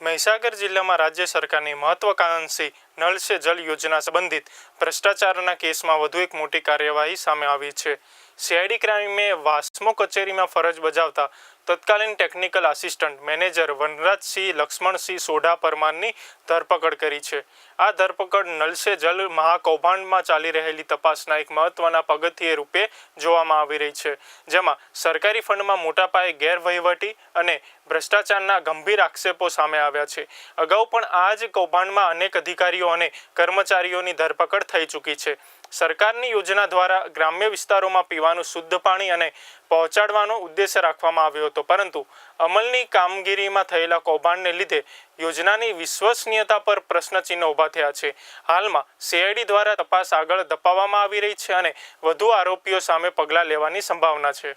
મહીસાગર જિલ્લામાં રાજ્ય સરકારની મહત્વાકાંક્ષી નળ સે જલ યોજના સંબંધિત ભ્રષ્ટાચારના કેસમાં વધુ એક મોટી કાર્યવાહી સામે આવી છે. સીઆઈડી ક્રાઇમે વાસ્મો કચેરીમાં ફરજ બજાવતા તત્કાલીન technical assistant manager Vanrajsinh Laxmansinh Sodha પરમારની ધરપકડ કરી છે. આ ધરપકડ નલસે જલ મહાકૌભાંડમાં ચાલી રહેલી તપાસના એક મહત્વના પગથિયે રૂપે જોવામાં આવી રહી છે, જેમાં સરકારી ફંડમાં મોટા પાયે ગેરવહીવટી અને ભ્રષ્ટાચારના ગંભીર આક્ષેપો સામે આવ્યા છે. અગાઉ પણ આ જ કૌભાંડમાં અનેક અધિકારીઓ અને કર્મચારીઓની ધરપકડ થઈ ચૂકી છે. સરકારની યોજના દ્વારા ગ્રામ્ય વિસ્તારોમાં પીવાનું શુદ્ધ પાણી અને પહોંચાડવાનો ઉદ્દેશ્ય રાખવામાં આવ્યો હતો. પરંતુ અમલની કામગીરીમાં થયેલા કૌભાંડને લીધે યોજનાની વિશ્વસનીયતા પર પ્રશ્નચિહ્ન ઊભા થયા છે. હાલમાં સીઆઈડી દ્વારા તપાસ આગળ ધપાવવામાં આવી રહી છે અને વધુ આરોપીઓ સામે પગલાં લેવાની સંભાવના છે.